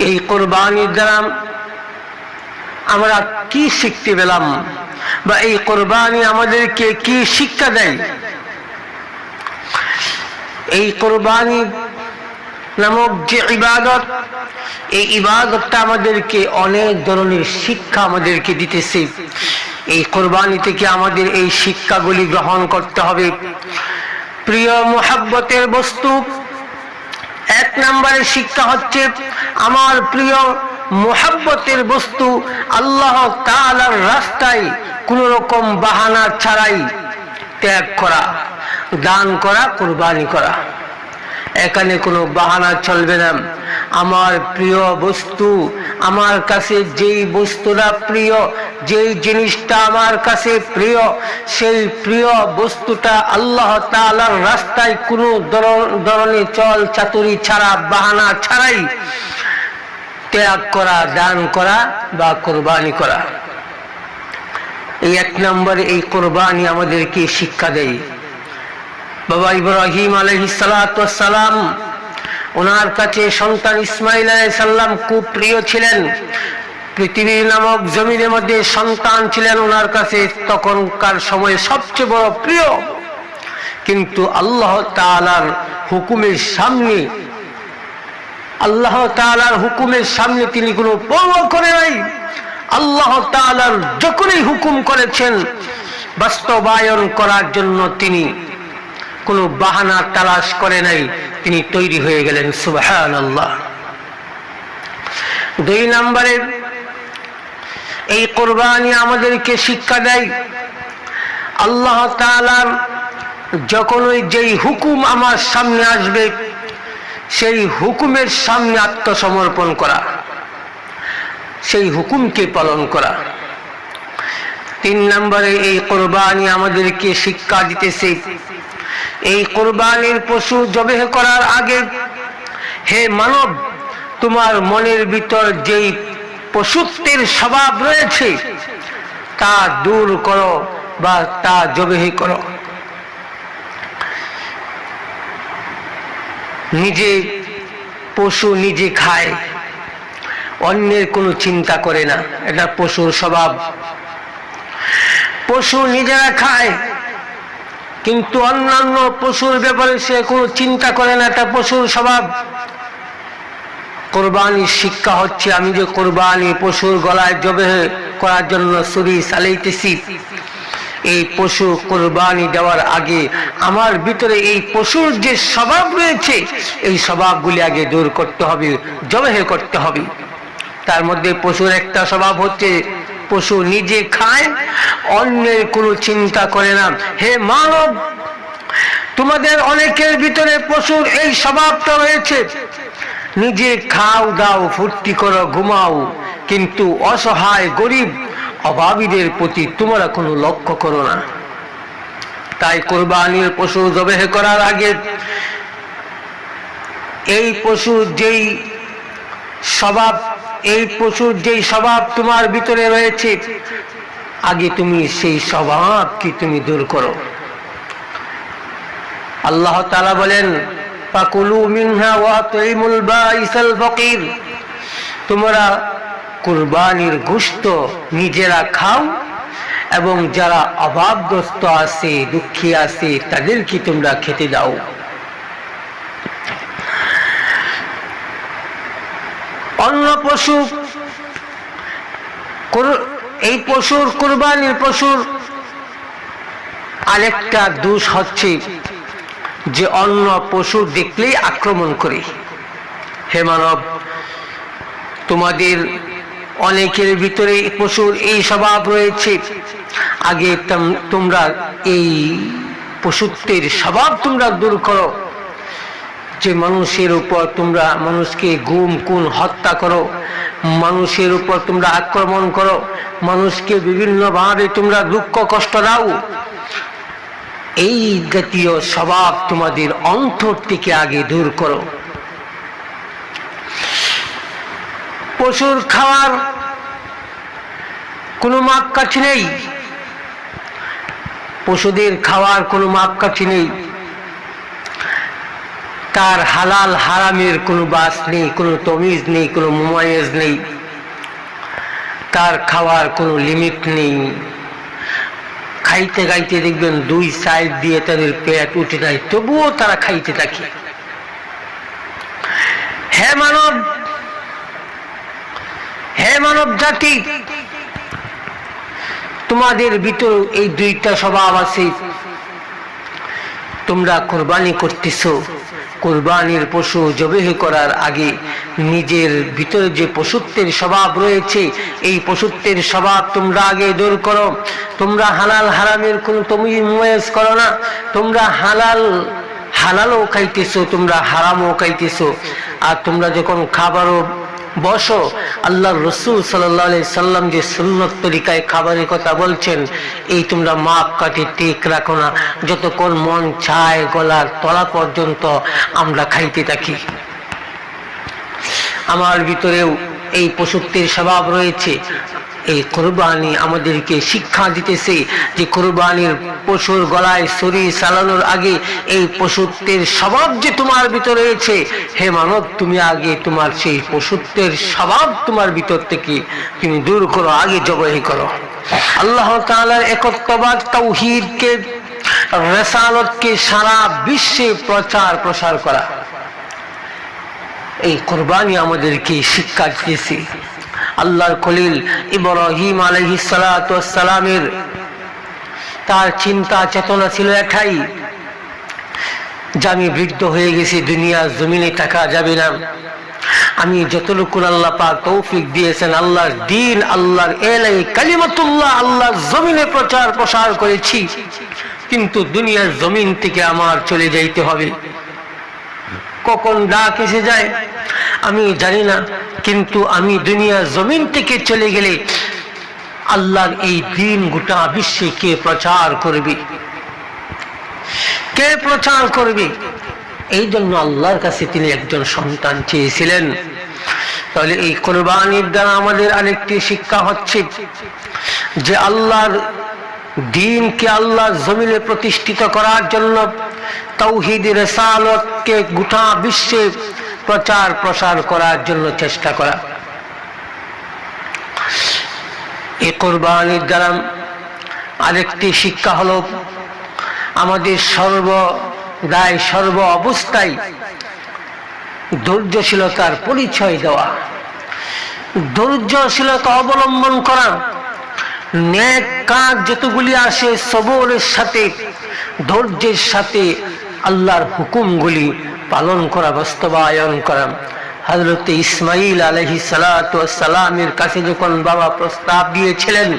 এই কোরবানির দ্বারা আমরা কি শিখতে পেলাম? বা এই কোরবানি আমাদেরকে কি শিক্ষা দেয়? এই কোরবানি নামক যে ইবাদত, এই ইবাদতটা আমাদেরকে অনেক ধরনের শিক্ষা আমাদেরকে দিতেছে। এই কোরবানি থেকে আমাদের এই শিক্ষাগুলি গ্রহণ করতে হবে। প্রিয় মোহাব্বতের বস্তু, এক নম্বরের শিক্ষা হচ্ছে আমার প্রিয় মোহাব্বতের বস্তু আল্লাহ তালার রাস্তায় কোন রকম বাহানা ছাড়াই ত্যাগ করা, দান করা, কোরবানি করা। এখানে কোনো বাহানা চলবে না। আমার প্রিয় বস্তু, আমার কাছে যেই বস্তুটা প্রিয়, যেই জিনিসটা আমার কাছে প্রিয়, সেই প্রিয় বস্তুটা আল্লাহ তালার রাস্তায় কোনো ধর- ধরনের চল চাতুরি ছাড়া, বাহানা ছাড়াই ত্যাগ করা, দান করা বা কোরবানি করা। এই এক নম্বরে এই কোরবানি আমাদেরকে শিক্ষা দেয়। বাবা ইব্রাহিম আলহিসালাম ওনার কাছে সন্তান ইসমাইল সাল্লাম খুব প্রিয় ছিলেন। পৃথিবীর নামক জমিনের মধ্যে সন্তান ছিলেন ওনার কাছে তখনকার সময়ে সবচেয়ে বড় প্রিয়। কিন্তু আল্লাহ তাআলার হুকুমের সামনে আল্লাহ তাআলার হুকুমের সামনে তিনি কোনো পরোয়া করে নাই। আল্লাহ তাআলার যখনই হুকুম করেছেন, বাস্তবায়ন করার জন্য তিনি কোনো বাহানা তালাশ করে নাই। তিনি তৈরি হয়ে গেলেন সুবহান আল্লাহ দুই নম্বরে, এই কোরবানি আমাদেরকে শিক্ষা দেয়, আল্লাহ তাআলার যখন ওই যেই হুকুম আমার সামনে আসবে সেই হুকুমের সামনে আত্মসমর্পণ করা, সেই হুকুমকে পালন করা। তিন নম্বরে, এই কোরবানি আমাদেরকে শিক্ষা দিতেছে। এই কোরবানির পশু জবেহ করার আগে, হে মানব, তোমার মনের ভিতর যেই পশুত্বের স্বভাব রয়েছে, তা দূর করো বা তা জবেহি করো। নিজে পশু নিজে খায়। অন্যের কোনো চিন্তা করে না। এটা পশুর স্বভাব। পশু নিজেরা খায়, কিন্তু অন্যান্য পশুর ব্যাপারে সে কোনো চিন্তা করে না। এটা পশুর স্বভাব। কোরবানির শিক্ষা হচ্ছে, আমি যে কোরবানি পশুর গলায় জবে করার জন্য ছুরি চালাইতেছি এই পশু কোরবানি দেওয়ার আগে আমার ভিতরে এই পশুর যে স্বভাব রয়েছে, এই স্বভাবগুলি আগে দূর করতে হবে জবেহে করতে হবে। তার মধ্যে পশুর একটা স্বভাব হচ্ছে, পশু নিজে খায়, অন্যের কোনো চিন্তা করে না। হে মানব, তোমাদের অনেকের ভিতরে পশুর এই স্বভাবটা রয়েছে, নিজে খাও, দাও, ফুর্তি করো, ঘুমাও, কিন্তু অসহায়, গরিব অভাবীদের প্রতি তোমরা কোনো লক্ষ্য করো না। তাই কোরবানির পশু জবেহ করার আগে এই পশুর যেই স্বভাব, এই পশুর যেই স্বভাব তোমার ভিতরে রয়েছে, আগে তুমি সেই স্বভাব কি তুমি দূর করো। আল্লাহ তালা বলেন পাকুলু মিনহা ওয়া তুইমুল বাইসাল ফকির। তোমরা কুরবানির গোশত নিজেরা খাও এবং যারা অভাবগ্রস্ত আছে, দুঃখী আছে, তাদেরকে তোমরা খেতে দাও। অন্য পশু এই পশুর কুরবানির পশুর আরেকটা দোষ হচ্ছে যে অন্য পশু দেখলেই আক্রমণ করে। হে মানব, তোমাদের অনেকের ভিতরে পশুর এই স্বভাব রয়েছে। আগে তোমরা এই পশুত্বের স্বভাব তোমরা দূর করো। যে মানুষের উপর তোমরা মানুষকে গুম কুন হত্যা করো, মানুষের উপর তোমরা আক্রমণ করো, মানুষকে বিভিন্নভাবে তোমরা দুঃখ, কষ্ট দাও। এই জাতীয় স্বভাব তোমাদের অন্তর থেকে আগে দূর করো। পশুর খাওয়ার কোনো মাপকাঠি নেই। পশুদের খাওয়ার কোনো মাপকাঠি নেই। তার হালাল হারামের কোনো বাস নেই, কোনো তমিজ নেই, কোনো মুমায়েজ নেই। তার খাওয়ার কোনো লিমিট নেই। খাইতে খাইতে দেখবেন দুই সাইড দিয়ে তাদের পেট উঠে যায়, তবুও তারা খাইতে থাকে। হ্যাঁ মানব হে মানব জাতি, তোমাদের ভিতর এই দুইটা স্বভাব আছে। তোমরা কোরবানি করতেছ, কোরবানির পশু জবেহ করার আগে নিজের ভিতরে যে পশুত্বের স্বভাব রয়েছে, এই পশুত্বের স্বভাব তোমরা আগে দূর করো। তোমরা হালাল হারামের কোনো তুমি ময়েস করো না। তোমরা হালাল, হালালও খাইতেছো, তোমরা হারামও খাইতেছো। আর তোমরা যখন খাবারও বসো। আল্লাহ রসুল সাল্লাম যে সুন্নত তরিকায় খাবারের কথা বলছেন, এই তোমরা মাপ কাটি টেক রাখো না। যতক্ষণ মন ছায় গলার তলা পর্যন্ত আমরা খাইতে থাকি। আমার ভিতরেও এই পশুত্বের স্বভাব রয়েছে। এই কোরবানি আমাদেরকে শিক্ষা দিতেছে যে কোরবানির পশুর গলায় শরীর চালানোর আগে এই পশুত্বের স্বভাব যে তোমার ভিতরে রয়েছে, হে মানব, তুমি আগে তোমার সেই পশুত্বের স্বভাব তোমার ভিতর থেকে তুমি দূর করো, আগে জবাই করো। আল্লাহ তাআলার একত্ববাদ তাওহীদকে, রেসালতকে সারা বিশ্বে প্রচার প্রসার করা। এই কোরবানি আমাদেরকে শিক্ষা দিয়েছে আল্লাহর খলিল ইব্রাহিম আলহি সালামের। তার চিন্তা, চেতনা ছিল এটাই যে আমি বৃদ্ধ হয়ে গেছি দুনিয়া জমিনে থাকা যাবে না। আমি যতটুকুন আল্লাহ পাক তৌফিক দিয়েছেন, আল্লাহর দিন, আল্লাহর এলাই, কালিমাতুল্লাহ, আল্লাহর জমিনে প্রচার প্রসার করেছি। কিন্তু দুনিয়ার জমিন থেকে আমার চলে যাইতে হবে। কখন ডাক এসে যায়? আমি জানি না, কিন্তু আমি দুনিয়ার জমিন থেকে চলে গেলে আল্লাহর এই দিন গোটা বিশ্বে কে প্রচার করবে? কে প্রচার করবে? এই জন্য আল্লাহর কাছে তিনি একজন সন্তান চেয়েছিলেন। তাহলে এই কোরবানির দ্বারা আমাদের আরেকটি শিক্ষা হচ্ছে যে আল্লাহর দিনকে আল্লাহ জমিনে প্রতিষ্ঠিত করার জন্য তৌহিদ রেসালতকে গোটা বিশ্বে প্রচার প্রসার করার জন্য চেষ্টা করা। এ কোরবানির দ্বারা আরেকটি শিক্ষা হলো, আমাদের সর্ব দায়, সর্ব অবস্থায় ধৈর্যশীলতার পরিচয় দেওয়া। ধৈর্যশীলতা অবলম্বন করা নেক কাজ যতগুলি আসে, সবরের সাথে, ধৈর্যের সাথে আল্লাহর হুকুমগুলি পালন করা, বাস্তবায়ন করা। হজরত ইসমাইল আলহি সালামের কাছে যখন বাবা প্রস্তাব দিয়েছিলেন,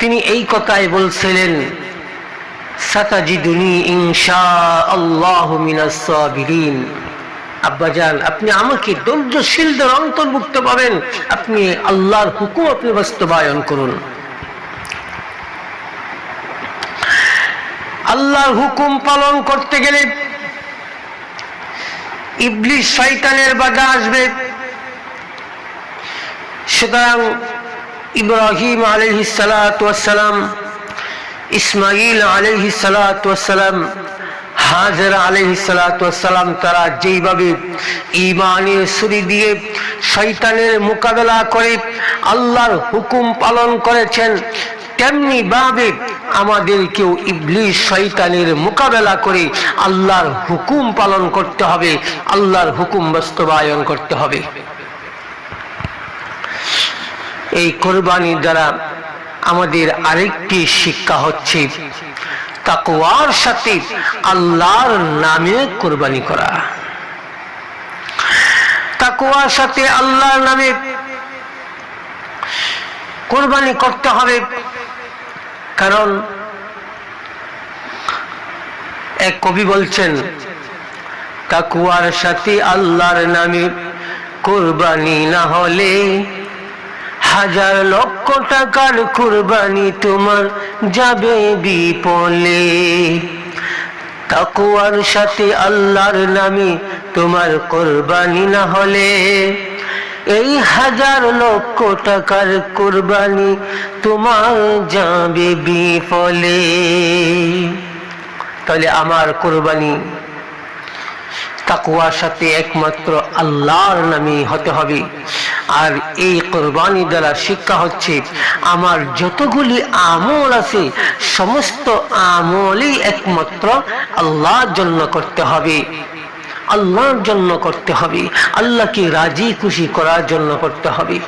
তিনি এই কথাই বলছিলেন আব্বাজান আপনি আমাকে ধৈর্যশীলদের অন্তর্ভুক্ত পাবেন, আপনি আল্লাহর হুকুম আপনি বাস্তবায়ন করুন। আল্লাহর হুকুম পালন করতে গেলে ইবলিশ শয়তানের বাধা আসবে। সুতরাং ইব্রাহিম আলহি সালাম ইসমাইল আলহি সালাম, হাজর আলহি সালাম তারা যেইভাবে ইমানের সুরি দিয়ে শৈতানের মোকাবেলা করে আল্লাহর হুকুম পালন করেছেন তেমনি ভাবে আমাদেরকেও ইবলিশ শৈতানের মোকাবেলা করে আল্লাহর হুকুম পালন করতে হবে, আল্লাহর হুকুম বাস্তবায়ন করতে হবে। এই কোরবানির দ্বারা আমাদের আরেকটি শিক্ষা হচ্ছে, তাকওয়ার সাথে আল্লাহর নামে কোরবানি করা। তাকওয়ার সাথে আল্লাহর নামে কোরবানি করতে হবে কারণ এক কবি বলছেন, তাকুয়ার সাথে আল্লাহর নামে কোরবানি না হলে হাজার লক্ষ টাকার কোরবানি তোমার যাবে বিপলে তাকুয়ার সাথে আল্লাহর নামে তোমার কোরবানি না হলে এই হাজার লক্ষ টাকার কোরবানি তোমার যাবে বিফলে। তাহলে আমার কোরবানি তাকুয়ার সাথে একমাত্র আল্লাহর নামই হতে হবে। আর এই কোরবানি দ্বারা শিক্ষা হচ্ছে, আমার যতগুলি আমল আছে, সমস্ত আমলই একমাত্র আল্লাহর জন্য করতে হবে। আল্লাহর জন্য করতে হবে। আল্লাহকে রাজি খুশি করার জন্য করতে হবে।